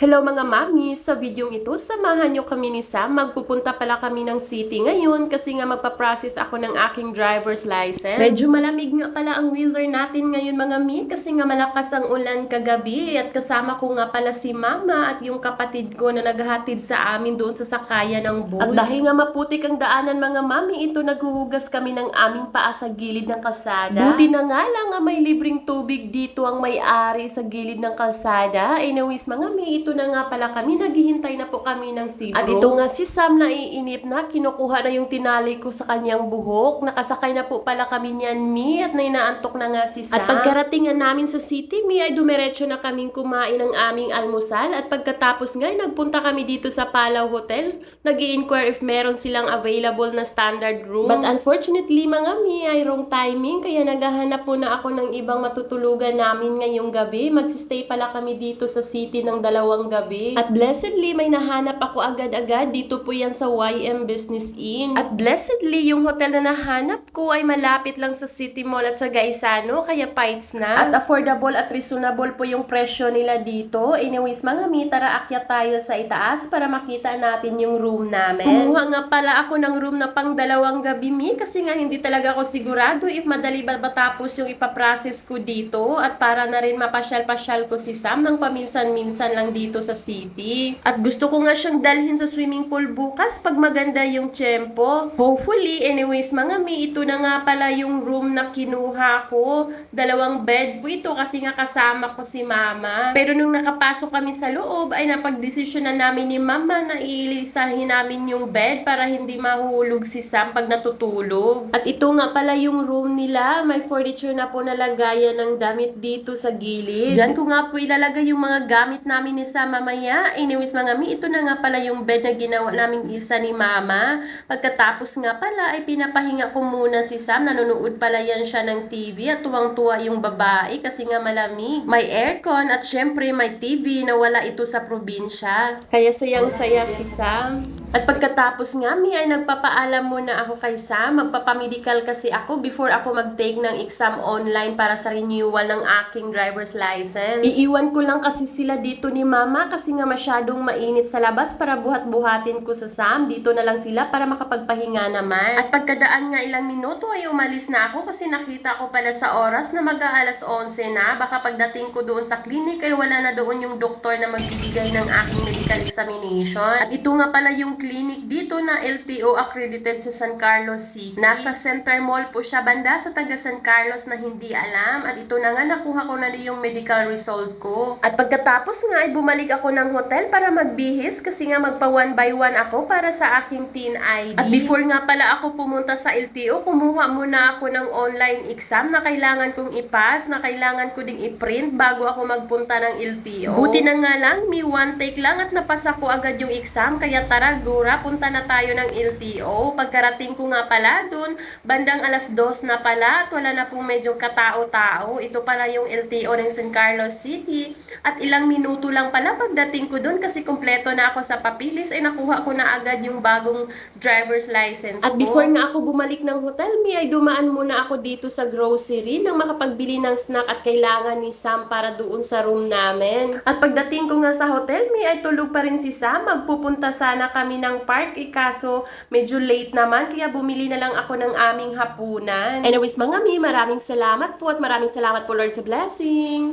Hello mga mami! Sa videong ito, samahan nyo kami ni Sam. Magpupunta pala kami ng city ngayon kasi nga magpa-process ako ng aking driver's license. Medyo malamig nga pala ang weather natin ngayon mga mi kasi nga malakas ang ulan kagabi at kasama ko nga pala si mama at yung kapatid ko na naghahatid sa amin doon sa sakayan ng bus. At dahil nga maputik ang daanan mga mami, ito naghuhugas kami ng aming paa sa gilid ng kalsada. Buti na nga lang nga may libreng tubig dito ang may-ari sa gilid ng kalsada. Anyways mga mi, ito na nga pala kami, naghihintay na po kami ng sibro. At ito nga si Sam na iinip na, kinukuha na yung tinali ko sa kanyang buhok. Nakasakay na po pala kami niyan mi at nainaantok na nga si Sam. At pagkarating nga namin sa city mi ay dumiretso na kaming kumain ng aming almusal at pagkatapos nga nagpunta kami dito sa Palaw Hotel. nag inquire if meron silang available na standard room. But unfortunately mga mi ay wrong timing kaya naghahanap po na ako ng ibang matutulugan namin ngayong gabi. Magsistay pala kami dito sa city ng dalawang gabi. At blessedly, may nahanap ako agad-agad. Dito po yan sa YM Business Inn. At blessedly, yung hotel na nahanap ko ay malapit lang sa City Mall at sa Gaisano, kaya pites na. At affordable at reasonable po yung presyo nila dito. Anyways, mga mi, tara akyat tayo sa itaas para makita natin yung room namin. Kumuha nga pala ako ng room na pang dalawang gabi mi kasi nga hindi talaga ako sigurado if madali ba matapos yung ipaprocess ko dito at para na rin mapasyal-pasyal ko si Sam ng paminsan-minsan lang dito sa city. At gusto ko nga siyang dalhin sa swimming pool bukas pag maganda yung tiyempo. Hopefully, anyways mga mi, ito na nga pala yung room na kinuha ko. Dalawang bed po ito kasi nga kasama ko si mama. Pero nung nakapasok kami sa loob, ay napagdesisyon na namin ni mama na iilisahin namin yung bed para hindi mahulog si Sam pag natutulog. At ito nga pala yung room nila. May furniture na po na lagayan ng damit dito sa gilid. Diyan ko nga po ilalagay yung mga gamit namin ni Sam mamaya. Anyways mga mi, ito na nga pala yung bed na ginawa namin isa ni mama. Pagkatapos nga pala ay pinapahinga ko muna si Sam. Nanonood pala yan siya ng TV at tuwang-tuwa yung babae kasi nga malamig. May aircon at syempre may TV na wala ito sa probinsya. Kaya sayang-saya si Sam. At pagkatapos nga mi ay nagpapaalam muna ako kay Sam. Magpapamedical kasi ako before ako mag-take ng exam online para sa renewal ng aking driver's license. Iiwan ko lang kasi sila dito ni Mama kasi nga masyadong mainit sa labas para buhat-buhatin ko sa Sam. Dito na lang sila para makapagpahinga naman. At pagkadaan nga ilang minuto ay umalis na ako kasi nakita ko pala sa oras na mag-aalas 11 na. Baka pagdating ko doon sa clinic ay wala na doon yung doktor na magbibigay ng aking medical examination. At ito nga pala yung clinic dito na LTO accredited sa San Carlos City. Nasa Center Mall po siya banda sa taga San Carlos na hindi alam. At ito na nga nakuha ko na yung medical result ko. At pagkatapos nga ay bumalik ako ng hotel para magbihis kasi nga magpa one by one ako para sa aking teen ID. At before nga pala ako pumunta sa LTO, kumuha muna ako ng online exam na kailangan kong ipas, na kailangan ko ding i-print bago ako magpunta ng LTO. Buti na nga lang, may one take lang at napasa ko agad yung exam. Kaya tara, Gura, punta na tayo ng LTO. Pagkarating ko nga pala dun, bandang alas dos na pala at wala na pong medyo katao-tao. Ito pala yung LTO ng San Carlos City. At ilang minuto lang pala pagdating ko dun kasi kompleto na ako sa papilis ay nakuha ko na agad yung bagong driver's license At before nga ako bumalik ng hotel, mi ay dumaan muna ako dito sa grocery nang makapagbili ng snack at kailangan ni Sam para doon sa room namin. At pagdating ko nga sa hotel, mi ay tulog pa rin si Sam. Magpupunta sana kami ng park, eh, kaso medyo late naman kaya bumili na lang ako ng aming hapunan. Anyways mga mi, maraming salamat po at maraming salamat po Lord sa blessing.